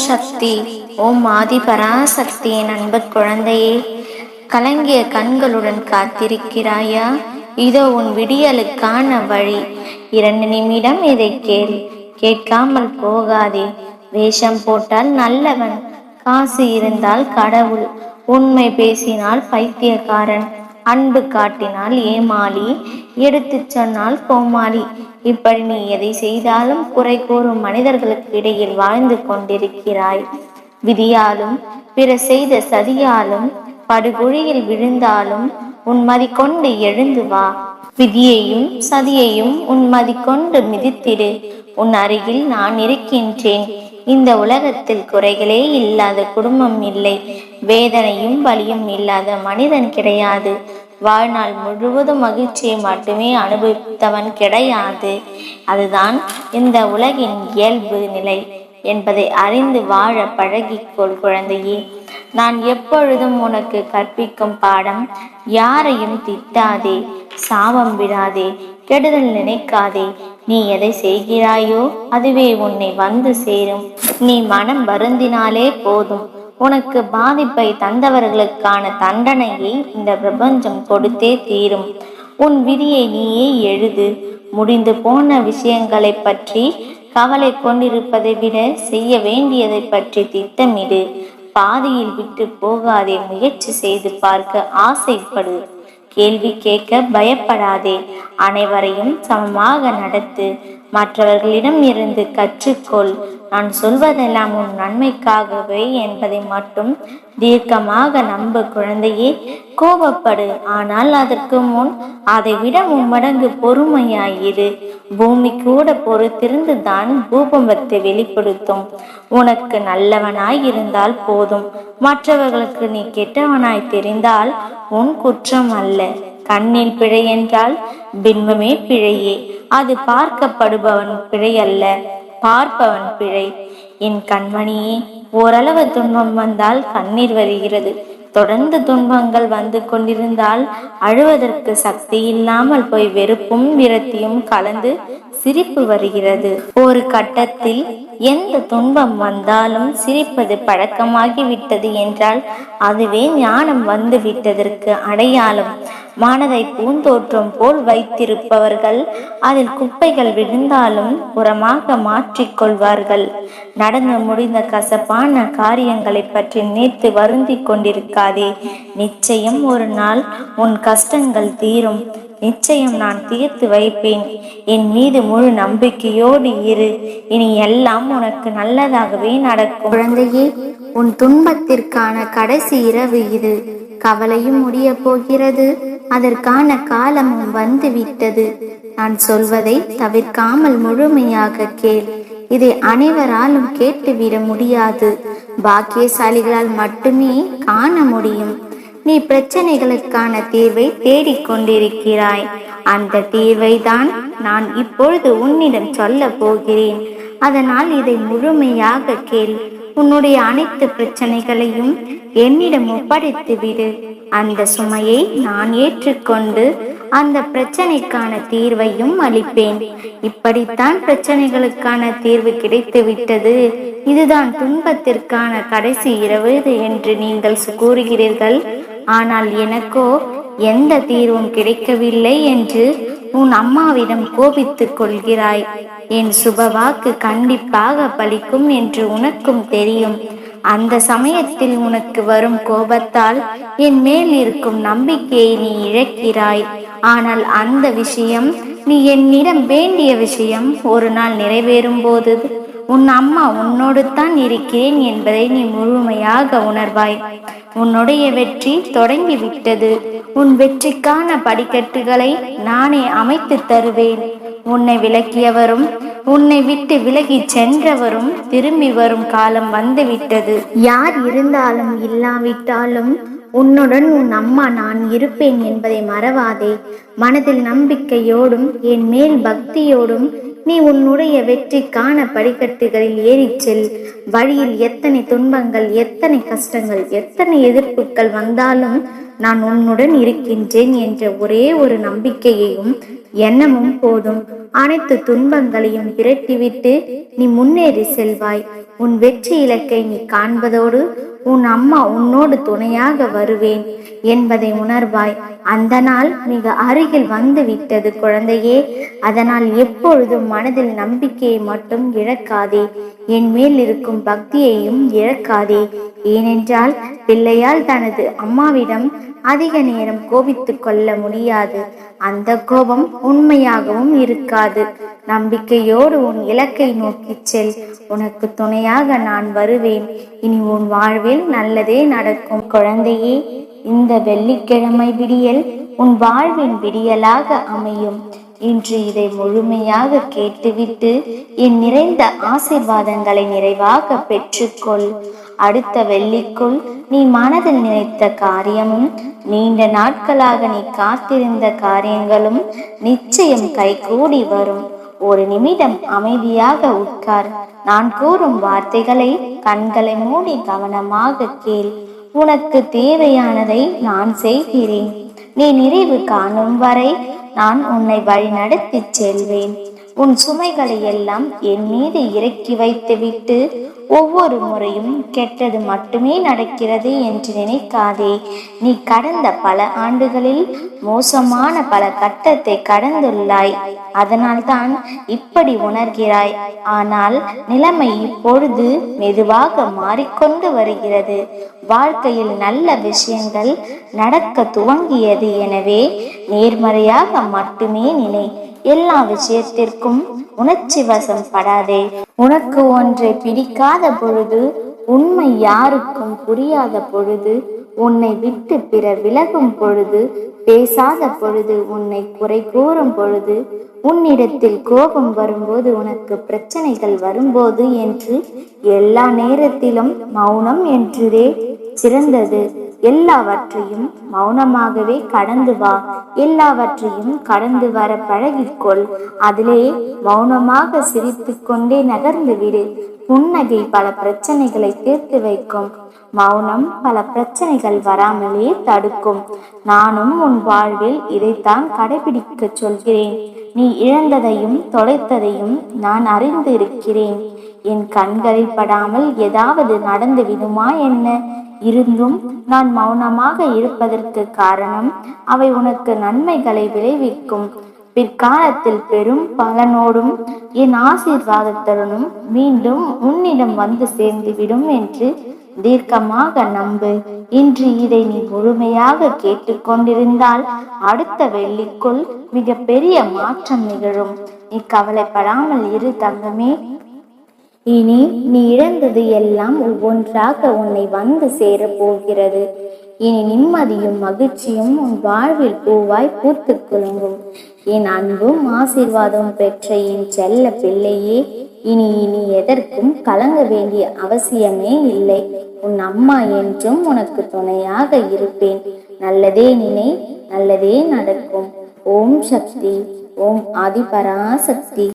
சக்தி. ஓம் ஆதி பராசக்தியின் அன்பு குழந்தையே கலங்கிய கண்களுடன் காத்திருக்கிறாயா? இதோ உன் விடியலுக்கான வழி. இரண்டு நிமிடம் இதை கேள். கேட்காமல் போகாதே. வேஷம் போட்டால் நல்லவன். காசு இருந்தால் கடவுள். உண்மை பேசினால் பைத்தியக்காரன். அன்பு காட்டினால் ஏமாளி எடுத்து சொன்னால் கோமாளி. இப்படி நீ எதை செய்தாலும் குறை கூறும் மனிதர்களுக்கு இடையில் வாழ்ந்து கொண்டிருக்கிறாய். விதியாலும் பிற செய்த சதியாலும் படுகுழியில் விழுந்தாலும் உன்மதி கொண்டு எழுந்து வா. விதியையும் சதியையும் உன்மதி கொண்டு மிதித்திடு. உன் அருகில் நான் இருக்கின்றேன். இந்த உலகத்தில் குறைகளே இல்லாத குடும்பம் இல்லை. வேதனையும் வலியும் இல்லாத மனிதன் கிடையாது. வாழ்நாள் முழுவதும் மகிழ்ச்சியை மட்டுமே அனுபவித்தவன் கிடையாது. அதுதான் இந்த உலகின் இயல்பு நிலை என்பதை அறிந்து வாழ பழகிக்கொள் குழந்தையே. நான் எப்பொழுதும் உனக்கு கற்பிக்கும் பாடம் யாரையும் திட்டாதே சாபம் விடாதே கெடுதல் நினைக்காதே. நீ எதை செய்கிறாயோ அதுவே உன்னை வந்து சேரும். நீ மனம் வருந்தினாலே போதும். உனக்கு பாதிப்பை தந்தவர்களுக்கான தண்டனையை இந்த பிரபஞ்சம் கொடுத்தே தீரும். உன் விதியை நீயே எழுது. முடிந்து போன விஷயங்களை பற்றி கவலை கொண்டிருப்பதை விட செய்ய வேண்டியதை பற்றி திட்டமிடு. பாதியில் விட்டு போகாதே முயற்சி செய்து பார்க்க ஆசைப்படு. கேள்வி கேட்க பயப்படாதே. அனைவரையும் சமமாக நடத்து. மற்றவர்களிடம் இருந்து கற்றுக்கொள். நான் சொல்வதெல்லாம் உன் நன்மைக்காகவே என்பதை மட்டும் தீர்க்கமாக நம்பு குழந்தையே. கோபப்படு ஆனால் அதற்கு முன் அதை விட மும்மடங்கு பொறுமையாயிரு. பூமி கூட பொறுத்திருந்து தான் பூகம்பத்தை வெளிப்படுத்தும். உனக்கு நல்லவனாய் இருந்தால் போதும். மற்றவர்களுக்கு நீ கெட்டவனாய் தெரிந்தால் உன் குற்றம் அல்ல. கண்ணில் பிழை என்றால் பின்பமே பிழையே. அது பார்க்கப்படுபவன் பிழை அல்ல பார்ப்பவன் பிழை. என் கண்மணியே ஓரளவு துன்பம் வந்தால் கண்ணீர் வருகிறது. தொடர்ந்து துன்பங்கள் வந்து கொண்டிருந்தால் அழுவதற்கு சக்தி இல்லாமல் போய் வெறுப்பும் விரத்தியும் கலந்து சிரிப்பு வருகிறது. ஒரு கட்டத்தில் எந்த துன்பம் வந்தாலும் சிரிப்பது பழக்கமாகி விட்டது என்றால் அதுவே ஞானம் வந்து விட்டதற்கு அடையாளம். மானதை பூந்தோற்றம் போல் வைத்திருப்பவர்கள் அதில் குப்பைகள் விழுந்தாலும் உரமாக மாற்றிக்கொள்வார்கள் நடந்து முடிந்த கசப்பான காரியங்களை பற்றி நினைத்து வருந்தி கொண்டிருக்காதே. நிச்சயம் ஒரு நாள் உன் கஷ்டங்கள் தீரும். நிச்சயம் நான் தீர்த்து வைப்பேன். என் மீது முழு நம்பிக்கையோடு இரு. இனி எல்லாம் உனக்கு நல்லதாகவே நடக்கும். குழந்தையே உன் துன்பத்திற்கான கடைசி இரவு இது. கவலையும் முடிய போகிறது அதற்கான காலமும் வந்துவிட்டது. நான் சொல்வதை தவிர்க்காமல் முழுமையாக கேள். இதை அனைவராலும் கேட்டுவிட முடியாது. பாக்கியசாலிகளால் மட்டுமே காண முடியும். நீ பிரச்சனைகளுக்கான தீர்வை தேடிக்கொண்டிருக்கிறாய் அந்த தீர்வை தான் நான் இப்பொழுது உன்னிடம் சொல்ல போகிறேன். அதனால் இதை முழுமையாக கேள். உன்னுடைய அனைத்து பிரச்சனைகளையும் என்னிடம் ஒப்படைத்து விடு அந்த சுமையை நான் ஏற்றுக்கொண்டு அந்த பிரச்சனைக்கான தீர்வையும் அளிப்பேன். இப்படித்தான் பிரச்சனைகளுக்கான தீர்வு கிடைத்து விட்டது இதுதான் துன்பத்திற்கான கடைசி இரவு என்று நீங்கள் கூறுகிறீர்கள். ஆனால் எனக்கோ எந்த தீர்வும் கிடைக்கவில்லை என்று உன் அம்மாவிடம் கோபித்துக் கொள்கிறாய். என் சுபவாக்கு கண்டிப்பாக பலிக்கும் என்று உனக்கும் தெரியும். அந்த சமயத்தில் உனக்கு வரும் கோபத்தால் என் மேல் இருக்கும் நம்பிக்கையை நீ இழக்கிறாய். ஆனால் அந்த விஷயம் நீ என்னிடம் வேண்டிய விஷயம் ஒரு நாள் நிறைவேறும் போது உன் அம்மா உன்னோடு தான் இருக்கிறேன் என்பதை நீ முழுமையாக உணர்வாய். உன்னுடைய வெற்றி தொடங்கிவிட்டது. உன் வெற்றிக்கான படிக்கட்டுகளை நானே அமைத்து தருவேன். உன்னை விலக்கியவரும் உன்னை விட்டு விலகி சென்றவரும் திரும்பி வரும் காலம் வந்துவிட்டது. யார் இருந்தாலும் இல்லாவிட்டாலும் உன்னுடன் உன் அம்மா நான் இருப்பேன் என்பதை மறவாதே. மனதில் நம்பிக்கையோடும் என் மேல் பக்தியோடும் நீ உன்னுடைய வெற்றிக்கான படிக்கட்டுகளில் ஏறிச் செல். வழியில் எத்தனை துன்பங்கள் எத்தனை கஷ்டங்கள் எத்தனை எதிர்ப்புகள் வந்தாலும் நான் உன்னுடன் இருக்கின்றேன் என்ற ஒரே ஒரு நம்பிக்கையையும் எண்ணமும் போதும். அனைத்து துன்பங்களையும் விரட்டிவிட்டு நீ முன்னேறி செல்வாய். உன் வெற்றி இலக்கை நீ காண்பதோடு உன் அம்மா உன்னோடு துணையாக வருவேன் என்பதை உணர்வாய். அந்த நாள் மிக அருகில் வந்து விட்டது குழந்தையே. அதனால் எப்பொழுதும் மனதில் நம்பிக்கையை மட்டும் இழக்காதே. என் மேல் இருக்கும் பக்தியையும் இழக்காதே. ஏனென்றால் பிள்ளையால் தனது அம்மாவிடம் அதிக நேரம் கோபித்துக் கொள்ள முடியாது. அந்த கோபம் உண்மையாகவும் இருக்காது. நம்பிக்கையோடு உன் இலக்கை நோக்கி செல். உனக்கு துணையாக நான் வருவேன். இனி உன் வாழ்வில் நல்லதே நடக்கும். குழந்தையே இந்த வெள்ளிக்கிழமை விடியல் உன் வாழ்வின் விடியலாக அமையும். இன்று இதை முழுமையாக கேட்டுவிட்டு என் நிறைந்த ஆசிர்வாதங்களை நிறைவாக பெற்றுக்கொள். அடுத்த வெள்ளிக்குள் நீ மனதில் நினைத்த காரியமும் நீண்ட நாட்களாக நீ காத்திருந்த காரியங்களும் நிச்சயம் கைகூடி வரும். ஒரு நிமிடம் அமைதியாக உட்கார். நான் கூறும் வார்த்தைகளை கண்களை மூடி கவனமாக கேள். உனக்கு தேவையானதை நான் செய்கிறேன். நீ நிறைவு காணும் வரை நான் உன்னை வழிநடத்திச் செல்வேன். உன் சுமைகளை எல்லாம் என் மீது இறக்கி வைத்துவிட்டு ஒவ்வொரு முறையும் கெட்டது மட்டுமே நடக்கிறது என்று நினைக்காதே. நீ கடந்த பல ஆண்டுகளில் மோசமான பல கட்டத்தை கடந்துள்ளாய். அதனால்தான் இப்படி உணர்கிறாய். ஆனால் நிலைமை இப்பொழுது மெதுவாக மாறிக்கொண்டு வருகிறது. வாழ்க்கையில் நல்ல விஷயங்கள் நடக்க துவங்கியது. எனவே நேர்மறையாக மட்டுமே நினை. எல்லா விஷயத்திற்கும் உணர்ச்சி வசம் படாதே. உனக்கு ஒன்றை பிடிக்காத பொழுது உண்மை யாருக்கும் புரியாத பொழுது உன்னை விட்டு பிற விலகும் பொழுது பேசாத பொழுது உன்னை குறை கூறும் பொழுது உன்னிடத்தில் கோபம் வரும்போது உனக்கு பிரச்சனைகள் வரும்போது என்று எல்லா நேரத்திலும் மௌனம் என்றுதே சிறந்தது. எல்லாவற்றையும் மௌனமாகவே கடந்து வா. எல்லாவற்றையும் கடந்து வர பழகிக்கொள். அதிலே மௌனமாக சிரித்து கொண்டே நகர்ந்து விடு. புன்னகை பல பிரச்சனைகளை தீர்த்து வைக்கும். மௌனம் பல பிரச்சனைகள் வராமலே தடுக்கும். நானும் உன் வாழ்வில் இதைத்தான் கடைபிடிக்க சொல்கிறேன். நீ இழந்ததையும் தொலைத்ததையும் நான் அறிந்து இருக்கிறேன் என் கண்களில் படாமல் ஏதாவது நடந்து விடுமா என்ன? இருந்தும் நான் மௌனமாக இருப்பதற்கு காரணம் அவை உனக்கு நன்மைகளை விளைவிக்கும். பிற்காலத்தில் பெரும் பலனோடும் என் ஆசீர்வாதத்துடனும் மீண்டும் உன்னிடம் வந்து சேர்ந்துவிடும் என்று தீர்க்கமாக நம்பு. இன்று இதை நீ முழுமையாக கேட்டுக்கொண்டிருந்தால் அடுத்த வெள்ளிக்குள் மிக பெரிய மாற்றம் நிகழும். நீ கவலைப்படாமல் இரு தங்கமே. இனி நீ இழந்தது எல்லாம் ஒவ்வொன்றாக உன்னை வந்து சேரப் போகிறது. இனி நிம்மதியும் மகிழ்ச்சியும் உன் வாழ்வில் பூவாய் பூத்து குலுங்கும். என் அன்பும் ஆசீர்வாதம் பெற்ற என் செல்ல பிள்ளையே இனி இனி எதற்கும் கலங்க வேண்டிய அவசியமே இல்லை. உன் அம்மா என்றும் உனக்கு துணையாக இருப்பேன். நல்லதே நினை நல்லதே நடக்கும். ஓம் சக்தி ஓம் ஆதிபராசக்தி.